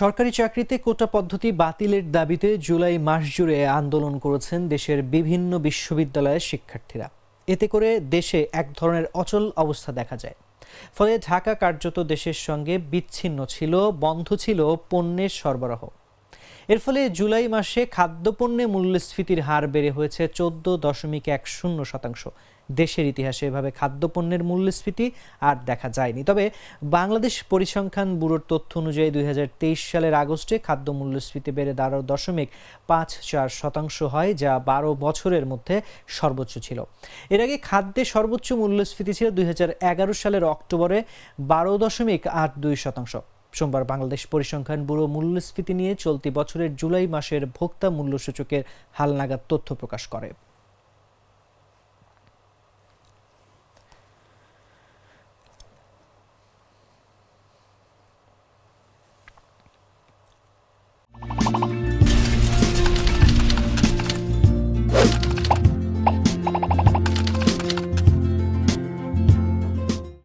সরকারি চাকরিতে কোটা পদ্ধতি বাতিলের দাবিতে জুলাই মাস জুড়ে আন্দোলন করেছেন দেশের বিভিন্ন বিশ্ববিদ্যালয়ের শিক্ষার্থীরা। এতে করে দেশে এক ধরনের অচল অবস্থা দেখা যায়। ফলে ঢাকা কার্যত দেশের সঙ্গে বিচ্ছিন্ন ছিল, বন্ধ ছিল পণ্যের সরবরাহ। এর ফলে জুলাই মাসে খাদ্যপণ্যে মূল্যস্ফীতির হার বেড়ে হয়েছে চোদ্দ দশমিক এক শূন্য শতাংশ। দেশের ইতিহাসে এভাবে খাদ্যপণ্যের মূল্যস্ফীতি আর দেখা যায়নি। তবে বাংলাদেশ পরিসংখ্যান ব্যুরোর তথ্য অনুযায়ী দুই হাজার তেইশ সালের আগস্টে খাদ্য মূল্যস্ফীতি বেড়ে বারো দশমিক পাঁচ চার শতাংশ হয়, যা বারো বছরের মধ্যে সর্বোচ্চ ছিল। এর আগে খাদ্যে সর্বোচ্চ মূল্যস্ফীতি ছিল দুই হাজার এগারো সালের অক্টোবরে বারো দশমিক আট দুই শতাংশ। সোমবার বাংলাদেশ পরিসংখ্যান ব্যুরো মূল্যস্ফীতি নিয়ে চলতি বছরের জুলাই মাসের ভোক্তা মূল্যসূচকের হালনাগাদ তথ্য প্রকাশ করে।